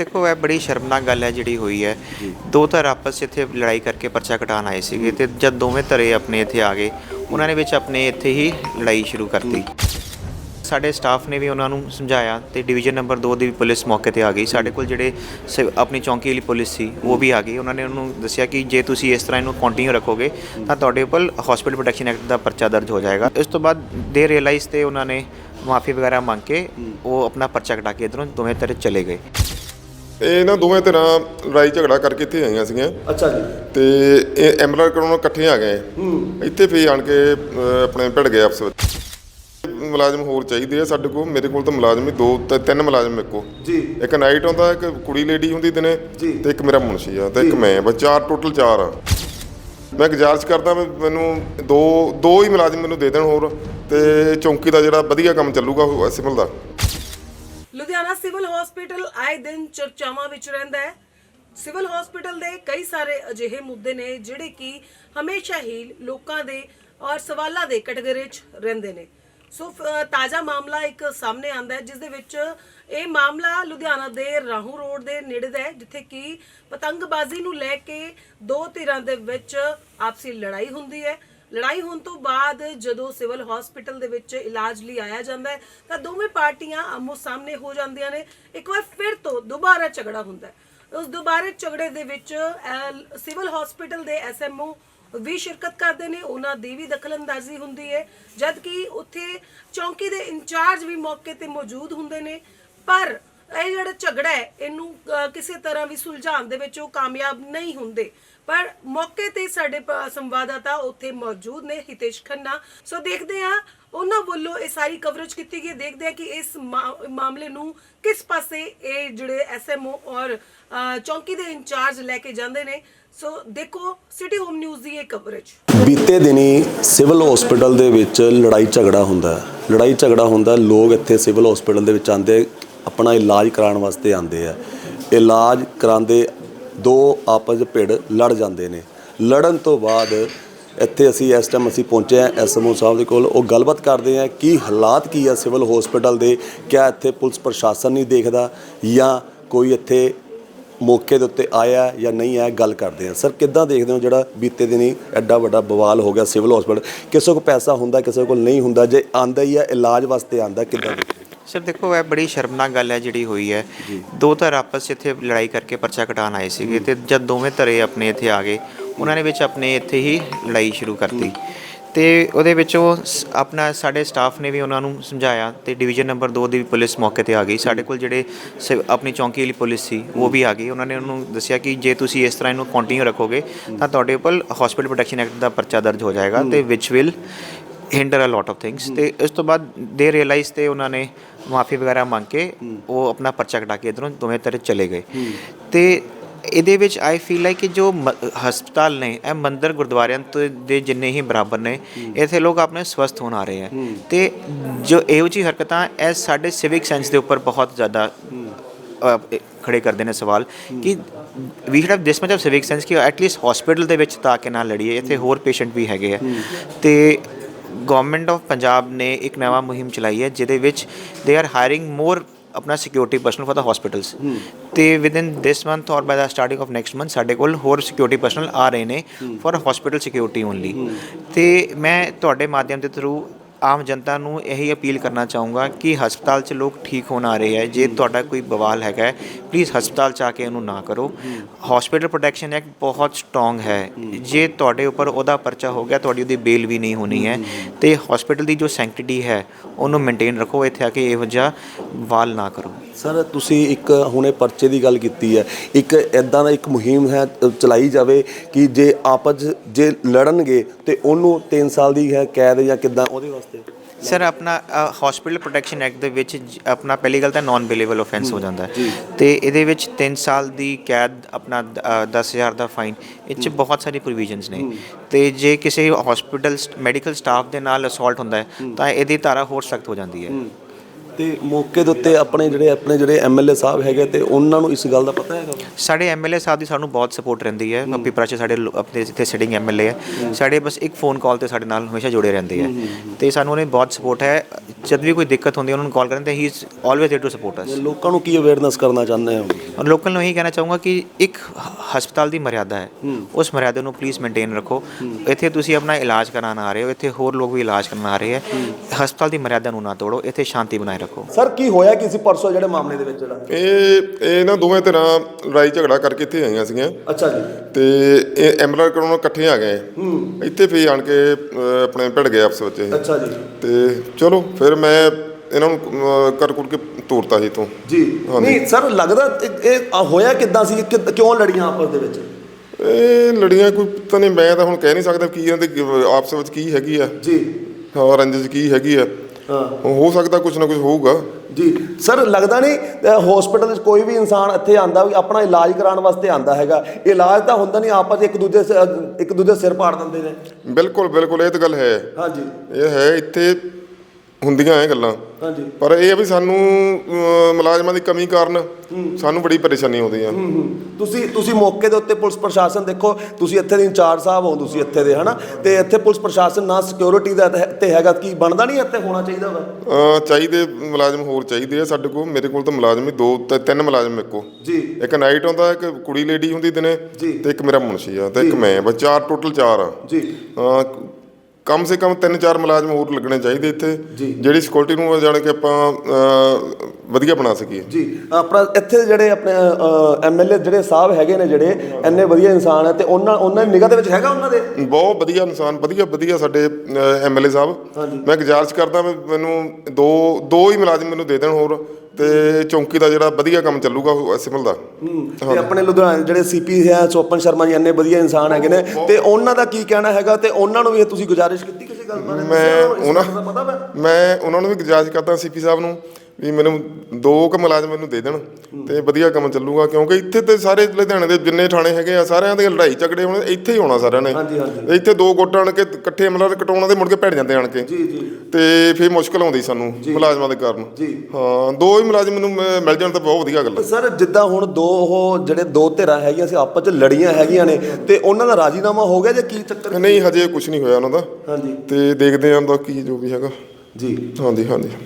ਦੇਖੋ ਇਹ ਬੜੀ ਸ਼ਰਮਨਾਕ ਗੱਲ ਹੈ ਜਿਹੜੀ ਹੋਈ ਹੈ। ਦੋ ਧਰ ਆਪਸ 'ਚ ਇੱਥੇ ਲੜਾਈ ਕਰਕੇ ਪਰਚਾ ਕਟਾਉਣ ਆਏ ਸੀਗੇ ਤੇ ਜਦ ਦੋਵੇਂ ਧਰੇ ਆਪਣੇ ਇੱਥੇ ਆ ਗਏ ਉਹਨਾਂ ਨੇ ਵਿੱਚ ਆਪਣੇ ਇੱਥੇ ਹੀ ਲੜਾਈ ਸ਼ੁਰੂ ਕਰਤੀ। ਸਾਡੇ ਸਟਾਫ ਨੇ ਵੀ ਉਹਨਾਂ ਨੂੰ ਸਮਝਾਇਆ ਤੇ ਡਿਵੀਜ਼ਨ ਨੰਬਰ 2 ਦੀ ਵੀ ਪੁਲਿਸ ਮੌਕੇ ਤੇ ਆ ਗਈ। ਸਾਡੇ ਕੋਲ ਜਿਹੜੇ ਸ- ਆਪਣੀ ਚੌਂਕੀ ਵਾਲੀ ਪੁਲਿਸ ਸੀ ਉਹ ਵੀ ਆ ਗਈ। ਉਹਨਾਂ ਨੇ ਉਹਨੂੰ ਦੱਸਿਆ ਕਿ ਜੇ ਤੁਸੀਂ ਇਸ ਤਰ੍ਹਾਂ ਇਹਨੂੰ ਕੰਟੀਨਿਊ ਰੱਖੋਗੇ ਤਾਂ ਤੁਹਾਡੇ ਉੱਪਰ ਹਸਪੀਟਲ ਪ੍ਰੋਟੈਕਸ਼ਨ ਐਕਟ ਦਾ ਪਰਚਾ ਦਰਜ ਹੋ ਜਾਏਗਾ। ਇਸ ਤੋਂ ਬਾਅਦ ਦੇ ਰਿਅਲਾਈਜ਼ ਤੇ ਉਹਨਾਂ ਨੇ ਮਾਫੀ ਵਗੈਰਾ ਮੰਗ ਕੇ ਉਹ ਆਪਣਾ ਪਰਚਾ ਕਟਾ ਕੇ ਇਧਰੋਂ ਦੋਵੇਂ ਧਰੇ ਚਲੇ ਗਏ। ਇਹ ਨਾ ਦੋਵੇਂ ਧਿਰਾਂ ਲੜਾਈ ਝਗੜਾ ਕਰਕੇ ਇੱਥੇ ਆਈਆਂ ਸੀਗੀਆਂ। ਅੱਛਾ ਜੀ। ਤੇ ਇਹ ਐਮਰਲ ਕਰਾਉਣ ਇਕੱਠੇ ਆ ਗਏ। ਇੱਥੇ ਫੇਰ ਆਣ ਕੇ ਅਹ, ਆਪਣੇ ਭਿੜ ਗਏ ਆਪਸ ਵਿੱਚ। ਮੁਲਾਜ਼ਮ ਹੋਰ ਚਾਹੀਦੇ ਆ ਸਾਡੇ ਕੋਲ ਮੇਰੇ ਕੋਲ ਤਾਂ ਮੁਲਾਜ਼ਮ ਹੀ ਦੋ ਤੇ ਤਿੰਨ ਮੁਲਾਜ਼ਮ ਮੇਰੇ ਕੋਲ। ਜੀ। ਇੱਕ ਨਾਈਟ ਆਉਂਦਾ ਇੱਕ ਕੁੜੀ ਲੇਡੀ ਹੁੰਦੀ ਦਿਨੇ ਜੀ। ਤੇ ਇੱਕ ਮੇਰਾ ਮੁਨਸ਼ੀ ਆ ਤੇ ਇੱਕ ਮੈਂ ਆ। ਬਸ ਚਾਰ ਟੋਟਲ ਚਾਰ ਆ। ਮੈਂ ਗੁਜ਼ਾਰਿਸ਼ ਕਰਦਾ ਵੀ ਮੈਨੂੰ ਦੋ ਦੋ ਹੀ ਮੁਲਾਜ਼ਮ ਮੈਨੂੰ ਦੇ ਦੇਣ ਹੋਰ ਤੇ ਚੌਂਕੀ ਦਾ ਜਿਹੜਾ ਵਧੀਆ ਕੰਮ ਚੱਲੂਗਾ ਉਹ ਸਿਵਲ ਦਾ। ਲੁਧਿਆਣਾ ਸਿਵਲ ਹਸਪੀਟਲ ਆਏ ਦਿਨ ਚਰਚਾਵਾਂ ਵਿੱਚ ਰਹਿੰਦਾ ਹੈ। ਸਿਵਲ ਹਸਪੀਟਲ ਦੇ ਕਈ ਸਾਰੇ ਅਜਿਹੇ ਮੁੱਦੇ ਨੇ ਜਿਹੜੇ ਕਿ ਹਮੇਸ਼ਾ ਹੀ ਲੋਕਾਂ ਦੇ ਔਰ ਸਵਾਲਾਂ ਦੇ ਕਟਗਰੀ 'ਚ ਰਹਿੰਦੇ ਨੇ। ਸੋ ਫ- ਤਾਜ਼ਾ ਮਾਮਲਾ ਇੱਕ ਸਾਹਮਣੇ ਆਂਦਾ ਹੈ, ਜਿਸ ਦੇ ਵਿੱਚ ਇਹ ਮਾਮਲਾ ਲੁਧਿਆਣਾ ਦੇ ਰਾਹੂ ਰੋਡ ਦੇ ਨੇੜੇ ਦਾ ਹੈ, ਜਿੱਥੇ ਕਿ ਪਤੰਗਬਾਜ਼ੀ ਨੂੰ ਲੈ ਕੇ ਦੋ ਧਿਰਾਂ ਦੇ ਵਿੱਚ ਆਪਸੀ ਲੜਾਈ ਹੁੰਦੀ ਹੈ। ਲੜਾਈ ਹੋਣ ਤੋਂ ਬਾਅਦ ਜਦੋਂ ਸਿਵਲ ਹਸਪੀਟਲ ਦੇ ਵਿੱਚ ਇਲਾਜ ਲਈ ਆਇਆ ਜਾਂਦਾ ਹੈ, ਤਾਂ ਦੋਵੇਂ ਪਾਰਟੀਆਂ ਆਮੋ ਸਾਹਮਣੇ ਹੋ ਜਾਂਦੀਆਂ ਨੇ। ਇੱਕ ਵਾਰ ਫਿਰ ਤੋਂ ਦੁਬਾਰਾ ਝਗੜਾ ਹੁੰਦਾ ਹੈ। ਉਸ ਦੁਬਾਰੇ ਝਗੜੇ ਦੇ ਵਿੱਚ ਸਿਵਲ ਹਸਪੀਟਲ ਦੇ ਐਸਐਮਓ ਵੀ ਸ਼ਿਰਕਤ ਕਰਦੇ ਨੇ। ਉਹਨਾਂ ਦੀ ਵੀ ਦਖਲਅੰਦਾਜ਼ੀ ਹੁੰਦੀ ਹੈ ਜਦ ਕਿ ਉੱਥੇ ਚੌਂਕੀ ਦੇ ਇੰਚਾਰਜ ਵੀ ਮੌਕੇ ਤੇ ਮੌਜੂਦ ਹੁੰਦੇ ਨੇ। ਪਰ ਇਹ ਜਿਹੜਾ ਝਗੜਾ ਹੈ, ਇਹਨੂੰ ਕਿਸੇ ਤਰ੍ਹਾਂ ਵੀ ਸੁਲਝਾਉਣ ਦੇ ਵਿੱਚ ਉਹ ਕਾਮਯਾਬ ਨਹੀਂ ਹੁੰਦੇ। ਪਰ ਮੌਕੇ ਤੇ ਸਾਡੇ ਸੰਵਾਦਦਾਤਾ ਉੱਥੇ ਮੌਜੂਦ ਨੇ, ਹਿਤੇਸ਼ ਖੰਨਾ। ਸੋ ਦੇਖਦੇ ਆ ਉਹਨਾਂ ਵੱਲੋਂ ਇਹ ਸਾਰੀ ਕਵਰੇਜ ਕੀਤੀ ਗਈ। ਦੇਖਦੇ ਆ ਕਿ ਇਸ ਮਾਮਲੇ ਨੂੰ ਕਿਸ ਪਾਸੇ ਇਹ ਜਿਹੜੇ ਐਸਐਮਓ ਔਰ ਚੌਂਕੀ ਦੇ ਇੰਚਾਰਜ ਲੈ ਕੇ ਜਾਂਦੇ ਨੇ। ਸੋ ਦੇਖੋ ਸਿਟੀ ਹੋਮ ਨਿਊਜ਼ ਦੀ ਇਹ ਕਵਰੇਜ ਬੀਤੇ ਦਿਨੀ ਸਿਵਲ ਹਸਪੀਟਲ ਦੇ ਵਿੱਚ ਲੜਾਈ ਝਗੜਾ ਹੁੰਦਾ ਲੜਾਈ ਝਗੜਾ ਹੁੰਦਾ, ਲੋਕ ਇੱਥੇ ਸਿਵਲ ਹਸਪੀਟਲ ਦੇ ਵਿੱਚ ਆਉਂਦੇ, ਆਪਣਾ ਇਲਾਜ ਕਰਾਉਣ ਵਾਸਤੇ ਆਂਦੇ ਆ। ਇਲਾਜ ਕਰਾਉਂਦੇ ਦੋ ਆਪਸ 'ਚ ਭਿੜ ਲੜ ਜਾਂਦੇ ਨੇ। ਲੜਨ ਤੋਂ ਬਾਅਦ ਇੱਥੇ ਅਸੀਂ ਇਸ ਟਾਈਮ ਅਸੀਂ ਪਹੁੰਚੇ ਆ ਐਸਐਮਓ ਸਾਹਿਬ ਦੇ ਕੋਲ। ਉਹ ਗੱਲਬਾਤ ਕਰਦੇ ਆ ਕੀ ਹਾਲਾਤ ਕੀ ਆ ਸਿਵਲ ਹਸਪੀਟਲ ਦੇ। ਕਿਆ ਇੱਥੇ ਪੁਲਿਸ ਪ੍ਰਸ਼ਾਸਨ ਨਹੀਂ ਦੇਖਦਾ ਜਾਂ ਕੋਈ ਇੱਥੇ ਮੌਕੇ ਦੇ ਉੱਤੇ ਆਇਆ ਜਾਂ ਨਹੀਂ ਆਇਆ, ਗੱਲ ਕਰਦੇ ਆ। ਸਰ, ਕਿੱਦਾਂ ਦੇਖਦੇ ਹੋ ਜਿਹੜਾ ਬੀਤੇ ਦਿਨੀ ਐਡਾ ਵੱਡਾ ਬਵਾਲ ਹੋ ਗਿਆ ਸਿਵਲ ਹਸਪੀਟਲ? ਕਿਸੇ ਕੋਲ ਪੈਸਾ ਹੁੰਦਾ, ਕਿਸੇ ਕੋਲ ਨਹੀਂ ਹੁੰਦਾ। ਜੇ ਆਂਦਾ ਹੀ ਆ, ਇਲਾਜ ਵਾਸਤੇ ਆਂਦਾ ਕਿੱਦਾਂ ਦੇਖਦੇ ਸਰ ਦੇਖੋ ਇਹ ਬੜੀ ਸ਼ਰਮਨਾਕ ਗੱਲ ਹੈ ਜਿਹੜੀ ਹੋਈ ਹੈ। ਦੋ ਧਰ ਆਪਸ 'ਚ ਇੱਥੇ ਲੜਾਈ ਕਰਕੇ ਪਰਚਾ ਕਟਾਉਣ ਆਏ ਸੀਗੇ ਤੇ ਜਦ ਦੋਵੇਂ ਧਰੇ ਆਪਣੇ ਇੱਥੇ ਆ ਗਏ ਉਹਨਾਂ ਨੇ ਵਿੱਚ ਆਪਣੇ ਇੱਥੇ ਹੀ ਲੜਾਈ ਸ਼ੁਰੂ ਕਰਤੀ। ਤੇ ਉਹਦੇ ਵਿੱਚ ਉਹ ਸ- ਆਪਣਾ ਸਾਡੇ ਸਟਾਫ ਨੇ ਵੀ ਉਹਨਾਂ ਨੂੰ ਸਮਝਾਇਆ ਤੇ ਡਿਵੀਜ਼ਨ ਨੰਬਰ 2 ਦੀ ਵੀ ਪੁਲਿਸ ਮੌਕੇ ਤੇ ਆ ਗਈ। ਸਾਡੇ ਕੋਲ ਜਿਹੜੇ ਸ- ਆਪਣੀ ਚੌਂਕੀ ਵਾਲੀ ਪੁਲਿਸ ਸੀ ਉਹ ਵੀ ਆ ਗਈ। ਉਹਨਾਂ ਨੇ ਉਹਨੂੰ ਦੱਸਿਆ ਕਿ ਜੇ ਤੁਸੀਂ ਇਸ ਤਰ੍ਹਾਂ ਇਹਨੂੰ ਕੰਟੀਨਿਊ ਰੱਖੋਗੇ ਤਾਂ ਤੁਹਾਡੇ ਉੱਪਰ ਹਸਪੀਟਲ ਪ੍ਰੋਟੈਕਸ਼ਨ ਐਕਟ ਦਾ ਪਰਚਾ ਦਰਜ ਹੋ ਜਾਏਗਾ ਤੇ which will hinder a lot of things ਤੇ ਇਸ ਤੋਂ ਬਾਅਦ ਦੇ ਰਿਅਲਾਈਜ਼ ਤੇ ਉਹਨਾਂ ਨੇ ਮਾਫੀ ਵਗੈਰਾ ਮੰਗ ਕੇ ਉਹ ਆਪਣਾ ਪਰਚਾ ਕਟਾ ਕੇ ਇਧਰੋਂ ਦੋਵੇਂ ਧਰੇ ਚਲੇ ਗਏ ਤੇ ਇਹਦੇ ਵਿੱਚ ਆਈ ਫੀਲ ਲਾਈਕ ਕਿ ਜੋ ਹਸਪਤਾਲ ਨੇ ਇਹ ਮੰਦਰ ਗੁਰਦੁਆਰਿਆਂ ਤੋਂ ਦੇ ਜਿੰਨੇ ਹੀ ਬਰਾਬਰ ਨੇ ਇੱਥੇ ਲੋਕ ਆਪਣੇ ਸਵਸਥ ਹੋਣ ਆ ਰਹੇ ਹੈ ਤੇ ਜੋ ਇਹੋ ਜਿਹੀ ਹਰਕਤਾਂ ਇਹ ਸਾਡੇ ਸਿਵਿਕ ਸੈਂਸ ਦੇ ਉੱਪਰ ਬਹੁਤ ਜ਼ਿਆਦਾ ਖੜੇ ਕਰਦੇ ਨੇ ਸਵਾਲ ਕਿ we should have this much of civic sense ਕਿ ਐਟਲੀਸਟ ਹਸਪੀਟਲ ਦੇ ਵਿੱਚ ਤਾਂ ਕਿ ਨਾ ਲੜੀਏ ਇੱਥੇ ਹੋਰ ਪੇਸ਼ੈਂਟ ਵੀ ਹੈਗੇ ਆ۔ ਤੇ ਗਵਰਨਮੈਂਟ ਆਫ ਪੰਜਾਬ ਨੇ ਇੱਕ ਨਵਾਂ ਮੁਹਿੰਮ ਚਲਾਈ ਹੈ ਜਿਹਦੇ ਵਿੱਚ ਦੇ ਆਰ ਹਾਇਰਿੰਗ ਮੋਰ ਆਪਣਾ security personnel for the hospitals ਤੇ within this month or by the starting of next month ਸਾਡੇ ਕੋਲ ਹੋਰ ਸਿਕਿਉਰਿਟੀ ਪਰਸਨਲ ਆ ਰਹੇ ਨੇ ਫॉर ਹਸਪੀਟਲ ਸਿਕਿਉਰਿਟੀ ਓਨਲੀ ਤੇ ਮੈਂ ਤੁਹਾਡੇ ਮਾਧਿਅਮ ਦੇ ਥਰੂ ਆਮ ਜਨਤਾ ਨੂੰ ਇਹੀ ਅਪੀਲ ਕਰਨਾ ਚਾਹੂੰਗਾ ਕਿ ਹਸਪਤਾਲ 'ਚ ਲੋਕ ਠੀਕ ਹੋਣ ਆ ਰਹੇ ਹੈ। ਜੇ ਤੁਹਾਡਾ ਕੋਈ ਬਵਾਲ ਹੈਗਾ ਪਲੀਜ਼ ਹਸਪਤਾਲ 'ਚ ਆ ਕੇ ਉਹਨੂੰ ਨਾ ਕਰੋ। ਹਸਪੀਟਲ ਪ੍ਰੋਟੈਕਸ਼ਨ ਐਕਟ ਬਹੁਤ ਸਟਰੋਂਗ ਹੈ। ਜੇ ਤੁਹਾਡੇ ਉੱਪਰ ਉਹਦਾ ਪਰਚਾ ਹੋ ਗਿਆ, ਤੁਹਾਡੀ ਉਹਦੀ ਬੇਲ ਵੀ ਨਹੀਂ ਹੋਣੀ ਹੈ। ਤੇ ਹਸਪੀਟਲ ਦੀ ਜੋ ਸੈਂਕਟਿਟੀ ਹੈ, ਉਹਨੂੰ ਮੇਨਟੇਨ ਰੱਖੋ, ਇੱਥੇ ਆ ਕੇ ਇਹੋ ਜਿਹਾ ਵਾਲ ਨਾ ਕਰੋ। ਸਰ, ਤੁਸੀਂ ਇੱਕ ਹੁਣੇ ਪਰਚੇ ਦੀ ਗੱਲ ਕੀਤੀ ਹੈ। ਇੱਕ ਐਦਾਂ ਦਾ ਇੱਕ ਮੁਹਿੰਮ ਹੈ ਚਲਾਈ ਜਾਵੇ ਕਿ ਜੇ ਆਪਸ ਜੇ ਲੜਨਗੇ ਤੇ ਉਹਨੂੰ 3 ਸਾਲ ਦੀ ਹੈ ਕੈਦ ਜਾਂ ਕਿੱਦਾਂ ਉਹਦੇ ਵਾਸਤੇ ਸਰ ਆਪਣਾ ਹਸਪੀਟਲ ਪ੍ਰੋਟੈਕਸ਼ਨ ਐਕਟ ਦੇ ਵਿੱਚ ਜ- ਆਪਣਾ ਪਹਿਲੀ ਗੱਲ ਤਾਂ ਨਾਨ ਬਿਲੀਵਲ ਆਫੈਂਸ ਹੋ ਜਾਂਦਾ ਹੈ। ਤੇ ਇਹਦੇ ਵਿੱਚ 3 ਸਾਲ ਦੀ ਕੈਦ ਆਪਣਾ 10000 ਦਾ ਫਾਈਨ ਇਹ 'ਚ ਬਹੁਤ ਸਾਰੀ ਪ੍ਰੋਵੀਜ਼ਨਸ ਨੇ। ਤੇ ਜੇ ਕਿਸੇ ਹਸਪੀਟਲ ਮੈਡੀਕਲ ਸਟਾਫ ਦੇ ਨਾਲ ਅਸੌਲਟ ਹੁੰਦਾ ਹੈ ਤਾਂ ਇਹਦੀ ਧਾਰਾ ਹੋਰ ਸਖਤ ਹੋ ਜਾਂਦੀ ਹੈ। ਤੇ ਮੌਕੇ ਦੇ ਉੱਤੇ ਆਪਣੇ ਜਿਹੜੇ ਆਪਣੇ ਜਿਹੜੇ ਐਮਐਲਏ ਸਾਹਿਬ ਹੈਗੇ ਤੇ ਉਹਨਾਂ ਨੂੰ ਇਸ ਗੱਲ ਦਾ ਪਤਾ ਹੈਗਾ? ਸਾਡੇ ਐਮਐਲਏ ਸਾਹਿਬ ਦੀ ਸਾਨੂੰ ਬਹੁਤ ਸਪੋਰਟ ਰਹਿੰਦੀ ਹੈ। ਕੱਪੀ ਪ੍ਰਾਚੇ ਸਾਡੇ ਆਪਣੇ ਇੱਥੇ ਸਿਟਿੰਗ ਐਮਐਲਏ ਹੈ। ਸਾਡੇ ਬਸ ਇੱਕ ਫੋਨ ਕਾਲ ਤੇ ਸਾਡੇ ਨਾਲ ਹਮੇਸ਼ਾ ਜੁੜੇ ਰਹਿੰਦੇ ਹੈ ਤੇ ਸਾਨੂੰ ਉਹਨੇ ਬਹੁਤ ਸਪੋਰਟ ਹੈ। ਜਦ ਵੀ ਕੋਈ ਦਿੱਕਤ ਹੁੰਦੀ ਉਹਨਾਂ ਨੂੰ ਕਾਲ ਕਰਨ ਤੇ he is always there to support us ਲੋਕਾਂ ਨੂੰ ਕੀ ਅਵੇਅਰਨੈਸ ਕਰਨਾ ਚਾਹੁੰਦੇ ਹੋ? ਔਰ ਲੋਕਾਂ ਨੂੰ ਇਹੀ ਕਹਿਣਾ ਚਾਹੂੰਗਾ ਕਿ ਇੱਕ ਹਸਪਤਾਲ ਦੀ ਮਰਿਆਦਾ ਹੈ। ਉਸ ਮਰਿਆਦਾ ਨੂੰ ਪਲੀਜ਼ ਮੇਨਟੇਨ ਰੱਖੋ। ਇੱਥੇ ਤੁਸੀਂ ਆਪਣਾ ਇਲਾਜ ਕਰਾਉਣ ਆ ਰਹੇ ਹੋ। ਇੱਥੇ ਹੋਰ ਲੋਕ ਵੀ ਇਲਾਜ ਕਰਨ ਆ ਰਹੇ ਹੈ। ਹਸਪਤਾਲ ਦੀ ਮਰਿਆਦਾ ਨੂੰ ਨਾ ਤੋੜੋ। ਇੱਥੇ ਸ਼ਾਂਤੀ ਬਣਾਏ ਰੱਖੋ। ਸਰ ਕੀ ਹੋਇਆ? ਕਿ ਸੀ? ਪਰਸੋਂ ਜਿਹੜੇ ਮਾਮਲੇ ਦੇ ਵਿੱਚ ਜਿਹੜਾ? ਇਹ ਇਹ ਨਾ ਦੋਵੇਂ ਧਿਰਾਂ ਲੜਾਈ ਝਗੜਾ ਕਰਕੇ ਇੱਥੇ ਆਈਆਂ ਸੀਗੀਆਂ। ਅੱਛਾ ਜੀ। ਤੇ ਇਹ ਐਮਰਲ ਕਰਾਉਣ ਇਕੱਠੇ ਆ ਗਏ। ਇੱਥੇ ਫੇਰ ਆਣ ਕੇ ਅਹ, ਆਪਣੇ ਭਿੜ ਗਏ ਆਪਸ ਵਿੱਚ ਇਹ। ਅੱਛਾ ਜੀ। ਤੇ ਚਲੋ ਫਿਰ ਮੈਂ ਇਹਨਾਂ ਨੂੰ ਕਰ ਕੁੜ ਕੇ ਤੋਰਤਾ ਸੀ ਤੋਂ ਜੀ। ਨਹੀਂ ਸਰ ਲੱਗਦਾ ਇਹ- ਇਹ ਆ ਹੋਇਆ ਕਿੱਦਾਂ ਸੀ? ਕਿ- ਕਿਉਂ ਲੜੀਆਂ ਆਪਸ ਦੇ ਵਿੱਚ? ਇਹ ਲੜੀਆਂ ਕੋਈ ਪਤਾ ਨਹੀਂ ਮੈਂ ਤਾਂ ਹੁਣ ਕਹਿ ਨਹੀਂ ਸਕਦਾ ਕੀ ਇਹਨਾਂ ਦੇ ਆਪਸ ਵਿੱਚ ਕੀ ਹੈਗੀ ਆ। ਜੀ। ਹਾਂ ਰੰਜਿਸ਼ ਕੀ ਹੈਗੀ ਆ। ਹਾਂ। ਹੋ ਸਕਦਾ ਕੁਝ ਨਾ ਕੁਝ ਹੋਊਗਾ। ਜੀ ਸਰ ਲੱਗਦਾ ਨਹੀਂ ਹਸਪੀਟਲ ਵਿੱਚ ਕੋਈ ਵੀ ਇਨਸਾਨ ਇੱਥੇ ਆਂਦਾ ਵੀ ਆਪਣਾ ਇਲਾਜ ਕਰਾਉਣ ਵਾਸਤੇ ਆਂਦਾ ਹੈਗਾ। ਇਲਾਜ ਤਾਂ ਹੁੰਦਾ ਨਹੀਂ ਆਪਸ ਇੱਕ ਦੂਜੇ ਸ- ਇੱਕ ਦੂਜੇ ਸਿਰ ਪਾੜ ਦਿੰਦੇ ਨੇ। ਬਿਲਕੁਲ ਬਿਲਕੁਲ ਇਹ ਤਾਂ ਗੱਲ ਹੈ। ਹਾਂਜੀ। ਇਹ ਹੈ ਇੱਥੇ ਹੁੰਦੀਆਂ ਇਹ ਗੱਲਾਂ। ਹਾਂਜੀ। ਪਰ ਇਹ ਆ ਵੀ ਸਾਨੂੰ ਅਹ, ਮੁਲਾਜ਼ਮਾਂ ਦੀ ਕਮੀ ਕਾਰਨ ਸਾਨੂੰ ਬੜੀ ਪਰੇਸ਼ਾਨੀ ਆਉਂਦੀ ਆ। ਤੁਸੀਂ ਤੁਸੀਂ ਮੌਕੇ ਦੇ ਉੱਤੇ ਪੁਲਿਸ ਪ੍ਰਸ਼ਾਸਨ ਦੇਖੋ ਤੁਸੀਂ ਇੱਥੇ ਦੇ ਇੰਚਾਰਜ ਸਾਹਿਬ ਹੋ ਤੁਸੀਂ ਇੱਥੇ ਦੇ ਹਨਾ? ਤੇ ਇੱਥੇ ਪੁਲਿਸ ਪ੍ਰਸ਼ਾਸਨ ਨਾ ਸਿਕਿਉਰਿਟੀ ਦਾ ਤੇ- ਤੇ ਹੈਗਾ ਕੀ ਬਣਦਾ ਨਹੀਂ ਇੱਥੇ ਹੋਣਾ ਚਾਹੀਦਾ ਵਾ? ਅਹ, ਚਾਹੀਦੇ ਮੁਲਾਜ਼ਮ ਹੋਰ ਚਾਹੀਦੇ ਆ ਸਾਡੇ ਕੋਲ। ਮੇਰੇ ਕੋਲ ਤਾਂ ਮੁਲਾਜ਼ਮ ਹੀ ਦੋ ਤੇ ਤਿੰਨ ਮੁਲਾਜ਼ਮ ਮੇਰੇ ਕੋਲ ਜੀ। ਇੱਕ ਨਾਈਟ ਆਉਂਦਾ ਇੱਕ ਕੁੜੀ ਲੇਡੀ ਹੁੰਦੀ ਦਿਨੇ ਜੀ। ਤੇ ਇੱਕ ਮੇਰਾ ਮੁਨਸ਼ੀ ਆ ਤੇ ਇੱਕ ਮੈਂ ਆ। ਬਸ ਚਾਰ ਟੋਟਲ ਚਾਰ ਆ। ਜੀ। ਅਹ, ਕਮ ਸੇ ਕਮ ਤਿੰਨ ਚਾਰ ਮੁਲਾਜ਼ਮ ਹੋਰ ਲੱਗਣੇ ਚਾਹੀਦੇ ਇੱਥੇ ਜੀ। ਜਿਹੜੀ ਸਿਕਿਉਰਿਟੀ ਨੂੰ ਜਾਣ ਕੇ ਆਪਾਂ ਅਹ, ਵਧੀਆ ਬਣਾ ਸਕੀਏ। ਜੀ ਆਪਣਾ ਇੱਥੇ ਜਿਹੜੇ ਆਪਣੇ ਐਮਐਲਏ ਜਿਹੜੇ ਸਾਹਿਬ ਹੈਗੇ ਨੇ ਜਿਹੜੇ ਇੰਨੇ ਵਧੀਆ ਇਨਸਾਨ ਹੈ ਤੇ ਉਹਨਾਂ ਉਹਨਾਂ ਦੀ ਨਿਗਾਹ ਦੇ ਵਿੱਚ ਹੈਗਾ ਉਹਨਾਂ ਦੇ? ਬਹੁਤ ਵਧੀਆ ਇਨਸਾਨ ਵਧੀਆ ਵਧੀਆ ਸਾਡੇ ਐਮਐਲਏ ਸਾਹਿਬ। ਮੈਂ ਗੁਜ਼ਾਰਿਸ਼ ਕਰਦਾ ਮੈਨੂੰ ਦੋ ਦੋ ਹੀ ਮੁਲਾਜ਼ਮ ਮੈਨੂੰ ਦੇ ਦੇਣ ਹੋਰ। ਤੇ ਚੌਂਕੀ ਦਾ ਜਿਹੜਾ ਵਧੀਆ ਕੰਮ ਚੱਲੂਗਾ ਉਹ ਸਿਮਲ ਦਾ। ਤੇ ਆਪਣੇ ਲੁਧਿਆਣੇ ਜਿਹੜੇ ਸੀਪੀ ਹੈ ਸੋਪਨ ਸ਼ਰਮਾ ਜੀ ਇੰਨੇ ਵਧੀਆ ਇਨਸਾਨ ਹੈਗੇ ਨੇ ਤੇ ਉਹਨਾਂ ਦਾ ਕੀ ਕਹਿਣਾ ਹੈਗਾ ਤੇ ਉਹਨਾਂ ਨੂੰ ਵੀ ਤੁਸੀਂ ਗੁਜ਼ਾਰਿਸ਼ ਕੀਤੀ ਕਿਸੇ ਗੱਲ ਬਾਰੇ? ਮੈਂ ਉਹਨਾਂ ਮੈਂ ਉਹਨਾਂ ਨੂੰ ਵੀ ਗੁਜ਼ਾਰਿਸ਼ ਕਰਦਾ ਸੀਪੀ ਸਾਹਿਬ ਨੂੰ ਵੀ ਮੈਨੂੰ ਦੋ ਕੁ ਮੁਲਾਜ਼ਮ ਮੈਨੂੰ ਦੇ ਦੇਣ ਤੇ ਵਧੀਆ ਕੰਮ ਚੱਲੂਗਾ ਕਿਉਂਕਿ ਇੱਥੇ ਤੇ ਸਾਰੇ ਲੁਧਿਆਣੇ ਦੇ ਜਿੰਨੇ ਥਾਣੇ ਹੈਗੇ ਆ ਸਾਰਿਆਂ ਦੇ ਲੜਾਈ ਝਗੜੇ ਹੁਣ ਇੱਥੇ ਹੀ ਹੋਣਾ ਸਾਰਿਆਂ ਨੇ। ਹਾਂਜੀ, ਹਾਂਜੀ। ਤੇ ਇੱਥੇ ਦੋ ਗੁੱਟ ਆਣ ਕੇ ਇਕੱਠੇ ਮਤਲਬ ਕਟਾਉਣਾ ਦੇ ਮੁੜ ਕੇ ਭੈੜ ਜਾਂਦੇ ਆਣ ਕੇ। ਜੀ ਜੀ। ਤੇ ਫਿਰ ਮੁਸ਼ਕਲ ਆਉਂਦੀ ਸਾਨੂੰ ਮੁਲਾਜ਼ਮਾਂ ਦੇ ਕਾਰਨ। ਜੀ। ਹਾਂ ਦੋ ਹੀ ਮੁਲਾਜ਼ਮ ਮੈਨੂੰ ਮਿਲ ਜਾਣ ਤਾਂ ਬਹੁਤ ਵਧੀਆ ਗੱਲ ਹੈ ਸਰ ਜਿੱਦਾਂ ਹੁਣ ਦੋ ਉਹ ਜਿਹੜੇ ਦੋ ਧਿਰਾਂ ਹੈਗੀਆਂ ਸੀ ਆਪਸ ਚ ਲੜੀਆਂ ਹੈਗੀਆਂ ਨੇ ਤੇ ਉਹਨਾਂ ਦਾ ਰਾਜੀਨਾਮਾ ਹੋ ਗਿਆ ਜਾਂ ਕੀ ਚੱਕਰ? ਨਹੀਂ ਹਜੇ ਕੁਝ ਨਹੀਂ ਹੋਇਆ ਉਹਨਾਂ ਦਾ। ਹਾਂਜੀ। ਤੇ ਦੇਖਦੇ ਆਂ ਦਾ ਕੀ ਜੋ ਵੀ ਹੈਗਾ। ਜੀ। ਹਾਂਜੀ ਹਾਂਜੀ।